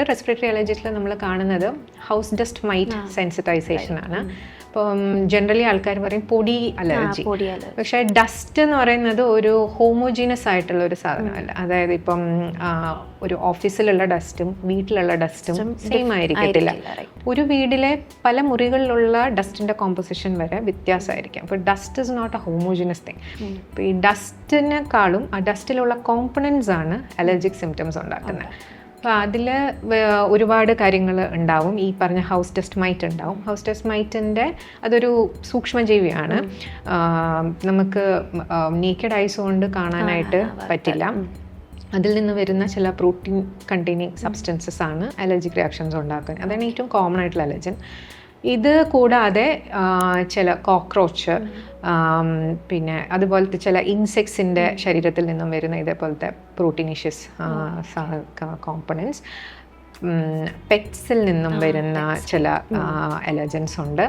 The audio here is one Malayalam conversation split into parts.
റെസ്പിറേറ്ററി അലർജിസിൽ നമ്മൾ കാണുന്നത് ഹൗസ് ഡസ്റ്റ് മൈറ്റ് സെൻസിറ്റൈസേഷൻ ആണ്. ഇപ്പം ജനറലി ആൾക്കാർ പറയും പൊടി അലർജി പൊടി അലർജി പക്ഷേ ഡസ്റ്റ് എന്ന് പറയുന്നത് ഒരു ഹോമോജീനസ് ആയിട്ടുള്ള ഒരു സാധനമല്ല. അതായത് ഇപ്പം ഒരു ഓഫീസിലുള്ള ഡസ്റ്റും വീട്ടിലുള്ള ഡസ്റ്റും സെയിം ആയിരിക്കത്തില്ല. ഒരു വീടിലെ പല മുറികളിലുള്ള ഡസ്റ്റിന്റെ കോമ്പോസിഷൻ വരെ വ്യത്യാസമായിരിക്കാം. അപ്പോൾ dust is not a homogeneous thing അപ്പോൾ ഈ ഡസ്റ്റിനെക്കാളും ആ ഡസ്റ്റിലുള്ള കോമ്പണൻസ് ആണ് അലർജിക് സിംറ്റംസ് ഉണ്ടാക്കുന്നത്. അപ്പോൾ അതിൽ ഒരുപാട് കാര്യങ്ങൾ ഉണ്ടാവും. ഈ പറഞ്ഞ ഹൗസ് ടെസ്റ്റ് മൈറ്റ് ഉണ്ടാവും. ഹൗസ് ടെസ്റ്റ് മൈറ്റിന്റെ അതൊരു സൂക്ഷ്മജീവിയാണ്. നമുക്ക് നേക്കഡ് ഐസ് കൊണ്ട് കാണാനായിട്ട് പറ്റില്ല. അതിൽ നിന്ന് വരുന്ന ചില പ്രോട്ടീൻ കണ്ടെയ്നിങ് സബ്സ്റ്റൻസസ് ആണ് അലർജിക് റിയാക്ഷൻസ് ഉണ്ടാക്കുന്നത് അതാണ് ഏറ്റവും കോമൺ ആയിട്ടുള്ള അലർജൻ ഇത് കൂടാതെ ചില കോക്രോച്ച് പിന്നെ അതുപോലത്തെ ചില ഇൻസെക്ട്സിന്റെ ശരീരത്തിൽ നിന്നും വരുന്ന ഇതേപോലത്തെ പ്രോട്ടീനിഷ്യസ് കോമ്പണൻസ് പെറ്റ്സിൽ നിന്നും വരുന്ന ചില അലർജൻസ് ഉണ്ട്.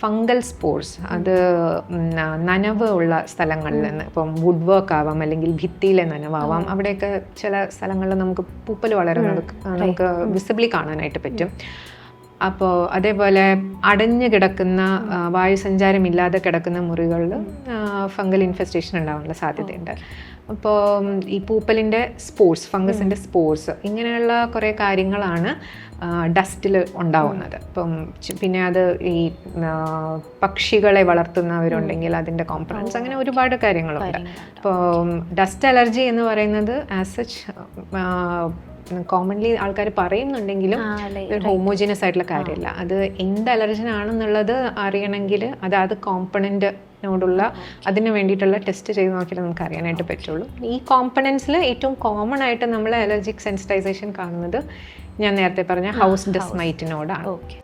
ഫംഗൽ സ്പോർട്സ് അത് നനവ് ഉള്ള സ്ഥലങ്ങളിൽ നിന്ന് ഇപ്പം വുഡ് വർക്ക് ആവാം അല്ലെങ്കിൽ ഭിത്തിയിലെ നനവാവാം അവിടെയൊക്കെ ചില സ്ഥലങ്ങളിൽ നമുക്ക് പൂപ്പൽ വളരുന്നത് നമുക്ക് വിസിബിളി കാണാനായിട്ട് പറ്റും. അപ്പോൾ അതേപോലെ അടഞ്ഞു കിടക്കുന്ന വായുസഞ്ചാരമില്ലാതെ കിടക്കുന്ന മുറികളിൽ ഫംഗൽ ഇൻഫെസ്റ്റേഷൻ ഉണ്ടാവാനുള്ള സാധ്യതയുണ്ട്. അപ്പോൾ ഈ പൂപ്പലിന്റെ സ്പോർട്സ് ഫംഗസിന്റെ സ്പോർട്സ് ഇങ്ങനെയുള്ള കുറേ കാര്യങ്ങളാണ് ഡസ്റ്റിൽ ഉണ്ടാവുന്നത്. ഇപ്പം പിന്നെ അത് ഈ പക്ഷികളെ വളർത്തുന്നവരുണ്ടെങ്കിൽ അതിന്റെ കോംപ്രൻസ് അങ്ങനെ ഒരുപാട് കാര്യങ്ങളുണ്ട്. അപ്പോൾ ഡസ്റ്റ് അലർജി എന്ന് പറയുന്നത് ആസ് സച്ച് കോമൺലി ആൾക്കാർ പറയുന്നുണ്ടെങ്കിലും ഹോമോജീനസ് ആയിട്ടുള്ള കാര്യമല്ല. അത് എന്ത് അലർജൻ ആണെന്നുള്ളത് അറിയണമെങ്കിൽ അതാത് കോമ്പണന്റിനോടുള്ള അതിന് വേണ്ടിയിട്ടുള്ള ടെസ്റ്റ് ചെയ്ത് നോക്കിയാൽ നമുക്ക് അറിയാനായിട്ട് പറ്റുള്ളൂ. ഈ കോമ്പണൻസിൽ ഏറ്റവും കോമൺ ആയിട്ട് നമ്മൾ അലർജിക് സെൻസിറ്റൈസേഷൻ കാണുന്നത് ഞാൻ നേരത്തെ പറഞ്ഞ ഹൗസ് ഡെസ്മൈറ്റിനോടാണ് ഓക്കെ